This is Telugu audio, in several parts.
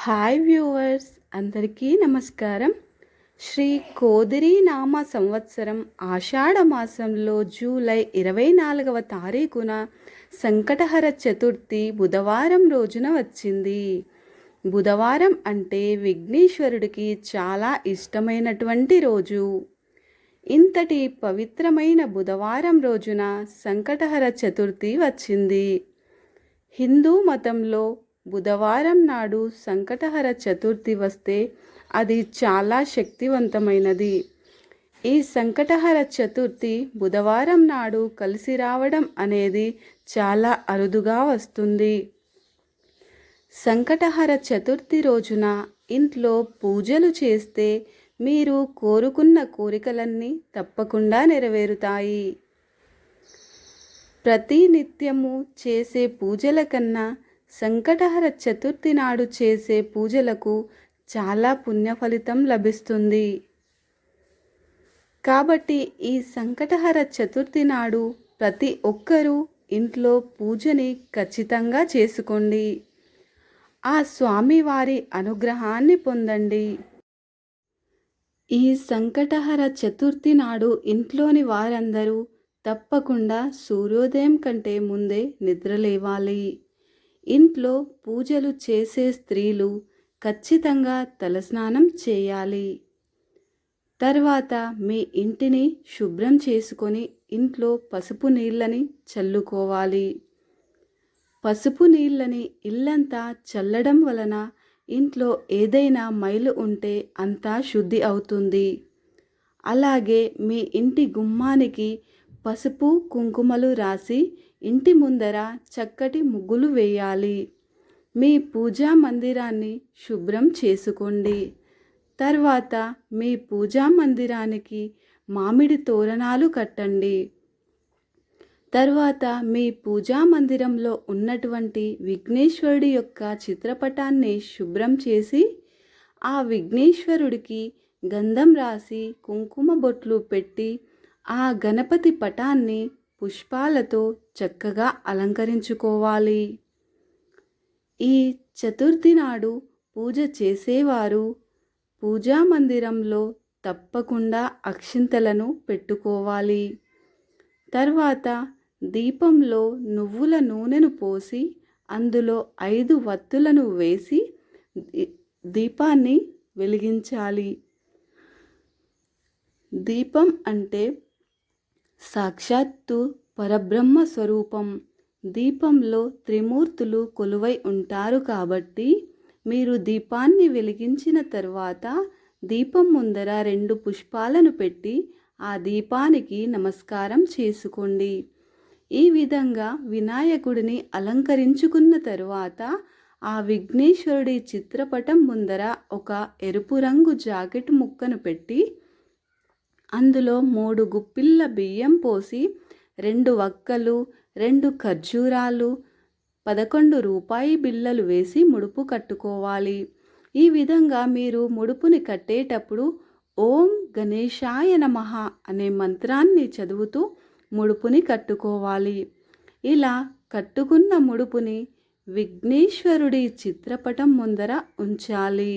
హాయ్ వ్యూవర్స్ అందరికీ నమస్కారం. శ్రీ కోదిరి నామ సంవత్సరం ఆషాఢ మాసంలో జూలై ఇరవై నాలుగవ తారీఖున సంకటహర చతుర్థి బుధవారం రోజున వచ్చింది. బుధవారం అంటే విఘ్నేశ్వరుడికి చాలా ఇష్టమైనటువంటి రోజు. ఇంతటి పవిత్రమైన బుధవారం రోజున సంకటహర చతుర్థి వచ్చింది. హిందూ మతంలో బుధవారం నాడు సంకటహర చతుర్థి వస్తే అది చాలా శక్తివంతమైనది. ఈ సంకటహర చతుర్థి బుధవారం నాడు కలిసి రావడం అనేది చాలా అరుదుగా వస్తుంది. సంకటహర చతుర్థి రోజున ఇంట్లో పూజలు చేస్తే మీరు కోరుకున్న కోరికలన్నీ తప్పకుండా నెరవేరుతాయి. ప్రతి నిత్యము చేసే పూజల కన్నా సంకటహర చతుర్థి నాడు చేసే పూజలకు చాలా పుణ్య ఫలితం లభిస్తుంది. కాబట్టి ఈ సంకటహర చతుర్థి నాడు ప్రతి ఒక్కరూ ఇంట్లో పూజని ఖచ్చితంగా చేసుకోండి. ఆ స్వామివారి అనుగ్రహాన్ని పొందండి. ఈ సంకటహర చతుర్థి నాడు ఇంట్లోని వారందరూ తప్పకుండా సూర్యోదయం కంటే ముందే నిద్రలేవాలి ఇంట్లో పూజలు చేసే స్త్రీలు ఖచ్చితంగా తలస్నానం చేయాలి. తర్వాత మీ ఇంటిని శుభ్రం చేసుకొని ఇంట్లో పసుపు నీళ్ళని చల్లుకోవాలి. పసుపు నీళ్ళని ఇల్లంతా చల్లడం వలన ఇంట్లో ఏదైనా మైలు ఉంటే అంతా శుద్ధి అవుతుంది. అలాగే మీ ఇంటి గుమ్మానికి పసుపు కుంకుమలు రాసి ఇంటి ముందర చక్కటి ముగ్గులు వేయాలి. మీ పూజా మందిరాన్ని శుభ్రం చేసుకోండి. తర్వాత మీ పూజా మందిరానికి మామిడి తోరణాలు కట్టండి. తర్వాత మీ పూజా మందిరంలో ఉన్నటువంటి విఘ్నేశ్వరుడి యొక్క చిత్రపటాన్ని శుభ్రం చేసి ఆ విఘ్నేశ్వరుడికి గంధం రాసి కుంకుమ బొట్లు పెట్టి ఆ గణపతి పటాన్ని పుష్పాలతో చక్కగా అలంకరించుకోవాలి. ఈ చతుర్థి నాడు పూజ చేసేవారు పూజా మందిరంలో తప్పకుండా అక్షింతలను పెట్టుకోవాలి. తర్వాత దీపంలో నువ్వుల నూనెను పోసి అందులో ఐదు వత్తులను వేసి దీపాన్ని వెలిగించాలి. దీపం అంటే సాక్షాత్తు పరబ్రహ్మ స్వరూపం దీపంలో త్రిమూర్తులు కొలువై ఉంటారు కాబట్టి మీరు దీపాన్ని వెలిగించిన తర్వాత దీపం ముందర రెండు పుష్పాలను పెట్టి ఆ దీపానికి నమస్కారం చేసుకోండి. ఈ విధంగా వినాయకుడిని అలంకరించుకున్న తరువాత ఆ విఘ్నేశ్వరుడి చిత్రపటం ముందర ఒక ఎరుపు రంగు జాకెట్ ముక్కను పెట్టి అందులో మూడు గుప్పిళ్ళ బియ్యం పోసి రెండు వక్కలు రెండు ఖర్జూరాలు పదకొండు రూపాయి బిళ్ళలు వేసి ముడుపు కట్టుకోవాలి. ఈ విధంగా మీరు ముడుపుని కట్టేటప్పుడు ఓం గణేశాయ నమః అనే మంత్రాన్ని చదువుతూ ముడుపుని కట్టుకోవాలి. ఇలా కట్టుకున్న ముడుపుని విఘ్నేశ్వరుడి చిత్రపటం ముందర ఉంచాలి.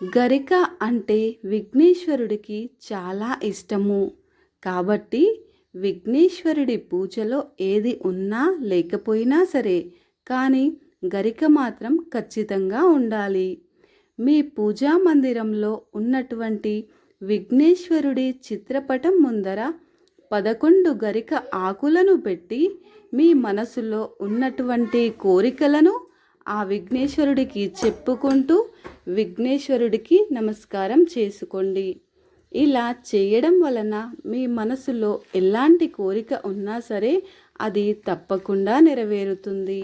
గరిక అంటే విఘ్నేశ్వరుడికి చాలా ఇష్టము. కాబట్టి విఘ్నేశ్వరుడి పూజలో ఏది ఉన్నా లేకపోయినా సరే కానీ గరిక మాత్రం ఖచ్చితంగా ఉండాలి. మీ పూజా మందిరంలో ఉన్నటువంటి విఘ్నేశ్వరుడి చిత్రపటం ముందర పదకొండు గరిక ఆకులను పెట్టి మీ మనసులో ఉన్నటువంటి కోరికలను ఆ విఘ్నేశ్వరుడికి చెప్పుకుంటూ విఘ్నేశ్వరుడికి నమస్కారం చేసుకోండి. ఇలా చేయడం వలన మీ మనసులో ఎలాంటి కోరిక ఉన్నా సరే అది తప్పకుండా నెరవేరుతుంది.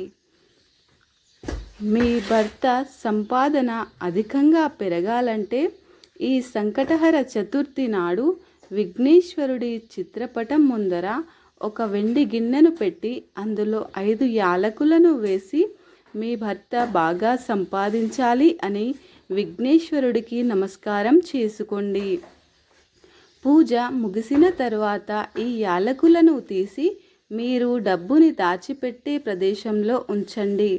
మీ భర్త సంపాదన అధికంగా పెరగాలంటే ఈ సంకటహర చతుర్థి నాడు విఘ్నేశ్వరుడి చిత్రపటం ముందర ఒక వెండి గిన్నెను పెట్టి అందులో ఐదు యాలకులను వేసి మీ భర్త బాగా సంపాదించాలి అని విఘ్నేశ్వరుడికి నమస్కారం చేసుకోండి. పూజ ముగిసిన తర్వాత ఈ యాలకులను తీసి మీరు డబ్బుని దాచిపెట్టే ప్రదేశంలో ఉంచండి.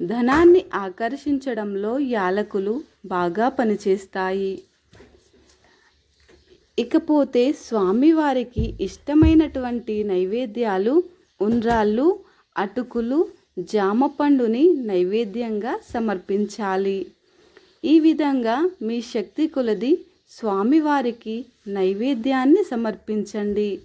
ధనాన్ని ఆకర్షించడంలో యాలకులు బాగా పనిచేస్తాయి. ఇకపోతే స్వామివారికి ఇష్టమైనటువంటి నైవేద్యాలు ఉండ్రాళ్ళు అటుకులు జామ పండుని నైవేద్యంగా సమర్పించాలి. ఈ విధంగా మీ శక్తి కొలది స్వామివారికి నైవేద్యాన్ని సమర్పించండి.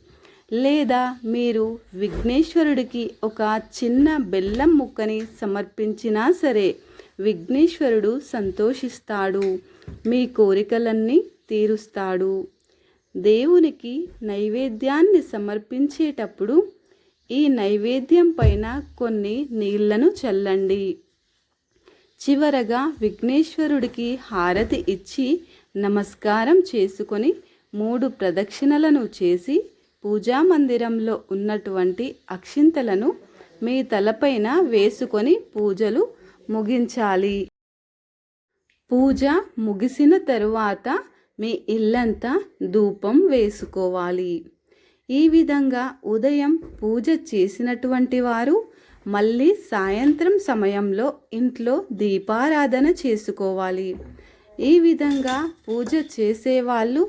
లేదా మీరు విఘ్నేశ్వరుడికి ఒక చిన్న బెల్లం ముక్కని సమర్పించినా సరే విఘ్నేశ్వరుడు సంతోషిస్తాడు. మీ కోరికలన్నీ తీరుస్తాడు. దేవునికి నైవేద్యాన్ని సమర్పించేటప్పుడు ఈ నైవేద్యం పైన కొన్ని నీళ్ళను చల్లండి. చివరగా విఘ్నేశ్వరుడికి హారతి ఇచ్చి నమస్కారం చేసుకొని మూడు ప్రదక్షిణలను చేసి పూజా మందిరంలో ఉన్నటువంటి అక్షింతలను మీ తలపైన వేసుకొని పూజలు ముగించాలి. పూజ ముగిసిన తరువాత మీ ఇల్లంతా ధూపం వేసుకోవాలి. ఈ విధంగా ఉదయం పూజ చేసినటువంటి వారు మళ్ళీ సాయంత్రం సమయంలో ఇంట్లో దీపారాధన చేసుకోవాలి. ఈ విధంగా పూజ చేసేవాళ్ళు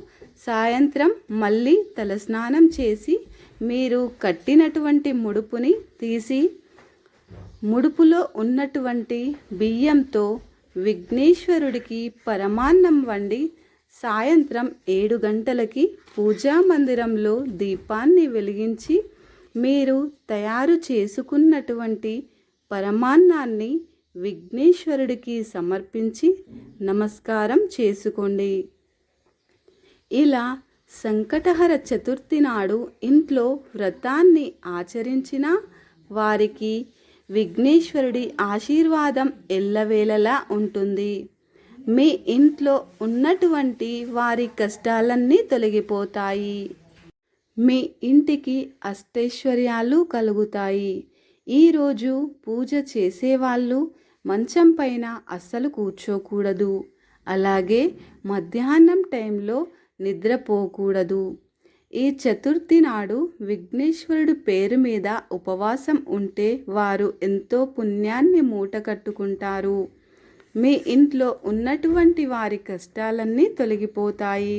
సాయంత్రం మళ్ళీ తలస్నానం చేసి మీరు కట్టినటువంటి ముడుపుని తీసి ముడుపులో ఉన్నటువంటి బియ్యంతో విఘ్నేశ్వరుడికి పరమాన్నం వండి సాయంత్రం ఏడు గంటలకి పూజా మందిరంలో దీపాన్ని వెలిగించి మీరు తయారు చేసుకున్నటువంటి పరమాన్నాన్ని విఘ్నేశ్వరుడికి సమర్పించి నమస్కారం చేసుకోండి. ఇలా సంకటహర చతుర్థి నాడు ఇంట్లో వ్రతాన్ని ఆచరించిన వారికి విఘ్నేశ్వరుడి ఆశీర్వాదం ఎల్లవేళలా ఉంటుంది. మీ ఇంట్లో ఉన్నటువంటి వారి కష్టాలన్నీ తొలగిపోతాయి. మీ ఇంటికి అష్టైశ్వర్యాలు కలుగుతాయి. ఈరోజు పూజ చేసేవాళ్ళు మంచం పైన అస్సలు కూర్చోకూడదు. అలాగే మధ్యాహ్నం టైంలో నిద్రపోకూడదు. ఈ చతుర్థి నాడు విఘ్నేశ్వరుడు పేరు మీద ఉపవాసం ఉంటే వారు ఎంతో పుణ్యాన్ని మూట కట్టుకుంటారు మీ ఇంట్లో ఉన్నటువంటి వారి కష్టాలన్నీ తొలగిపోతాయి.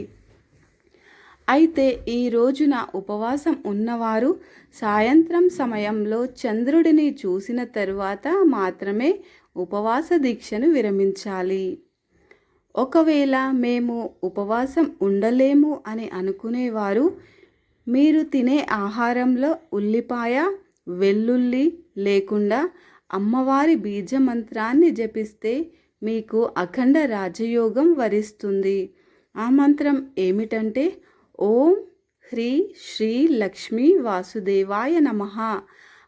అయితే ఈ రోజున ఉపవాసం ఉన్నవారు సాయంత్రం సమయంలో చంద్రుడిని చూసిన తరువాత మాత్రమే ఉపవాస దీక్షను విరమించాలి. ఒకవేళ మేము ఉపవాసం ఉండలేము అని అనుకునేవారు మీరు తినే ఆహారంలో ఉల్లిపాయ వెల్లుల్లి లేకుండా అమ్మవారి బీజమంత్రాన్ని జపిస్తే మీకు అఖండ రాజయోగం వరిస్తుంది. ఆ మంత్రం ఏమిటంటే ఓం హ్రీ శ్రీ లక్ష్మీ వాసుదేవాయ నమ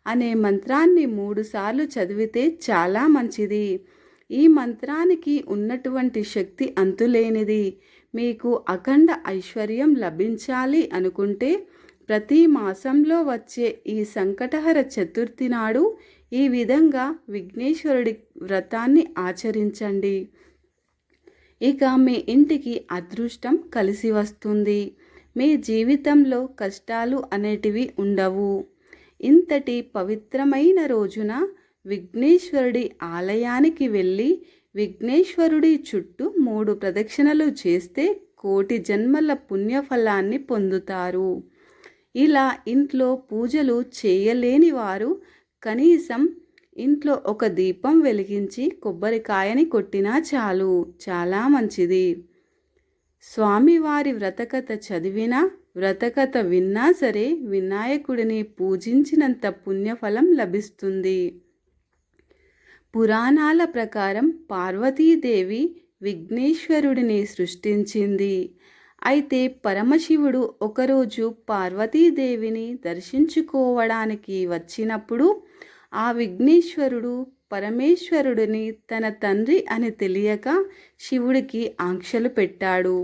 అనే మంత్రాన్ని మూడుసార్లు చదివితే చాలా మంచిది. ఈ మంత్రానికి ఉన్నటువంటి శక్తి అంతులేనిది. మీకు అఖండ ఐశ్వర్యం లభించాలి అనుకుంటే ప్రతి మాసంలో వచ్చే ఈ సంకటహర చతుర్థి నాడు ఈ విధంగా విఘ్నేశ్వరుడి వ్రతాన్ని ఆచరించండి. ఇక మీ ఇంటికి అదృష్టం కలిసి వస్తుంది. మీ జీవితంలో కష్టాలు అనేటివి ఉండవు. ఇంతటి పవిత్రమైన రోజున విఘ్నేశ్వరుడి ఆలయానికి వెళ్ళి విఘ్నేశ్వరుడి చుట్టూ మూడు ప్రదక్షిణలు చేస్తే కోటి జన్మల పుణ్యఫలాన్ని పొందుతారు. ఇలా ఇంట్లో పూజలు చేయలేని వారు కనీసం ఇంట్లో ఒక దీపం వెలిగించి కొబ్బరికాయని కొట్టినా చాలు. చాలా మంచిది. స్వామివారి వ్రతకథ చదివినా వ్రతకథ విన్నా సరే వినాయకుడిని పూజించినంత పుణ్యఫలం లభిస్తుంది. పురాణాల ప్రకారం పార్వతీదేవి విఘ్నేశ్వరుడిని సృష్టించింది. అయితే పరమశివుడు ఒకరోజు పార్వతీదేవిని దర్శించుకోవడానికి వచ్చినప్పుడు ఆ విఘ్నేశ్వరుడు పరమేశ్వరుడిని తన తండ్రి అని తెలియక శివుడికి ఆంక్షలు పెట్టాడు.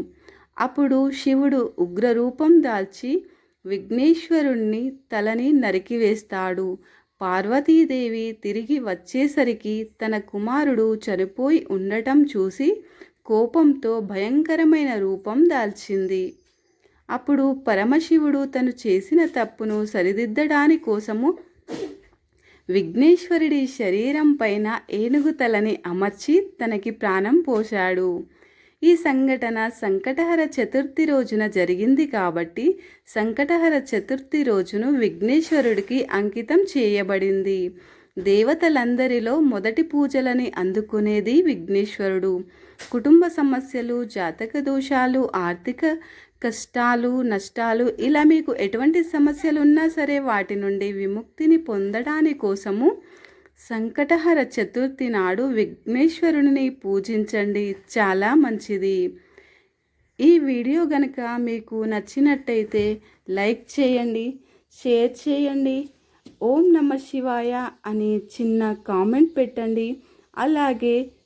అప్పుడు శివుడు ఉగ్రరూపం దాల్చి విఘ్నేశ్వరుణ్ణి తలని నరికివేస్తాడు పార్వతీదేవి తిరిగి వచ్చేసరికి తన కుమారుడు చనిపోయి ఉండటం చూసి కోపంతో భయంకరమైన రూపం దాల్చింది. అప్పుడు పరమశివుడు తను చేసిన తప్పును సరిదిద్దడాని కోసము విఘ్నేశ్వరుడి శరీరం పైన ఏనుగు తలని అమర్చి తనకి ప్రాణం పోశాడు. ఈ సంఘటన సంకటహర చతుర్థి రోజున జరిగింది కాబట్టి సంకటహర చతుర్థి రోజును విఘ్నేశ్వరుడికి అంకితం చేయబడింది. దేవతలందరిలో మొదటి పూజలని అందుకునేది విఘ్నేశ్వరుడు. కుటుంబ సమస్యలు జాతక దోషాలు ఆర్థిక కష్టాలు నష్టాలు ఇలా మీకు ఎటువంటి సమస్యలు ఉన్నా సరే వాటి నుండి విముక్తిని పొందడాని కోసము సంకటహర చతుర్థి నాడు విఘ్నేశ్వరుని పూజించండి. చాలా మంచిది. ఈ వీడియో గనక మీకు నచ్చినట్టయితే లైక్ చేయండి షేర్ చేయండి ఓం నమ శివాయ అని చిన్న కామెంట్ పెట్టండి. అలాగే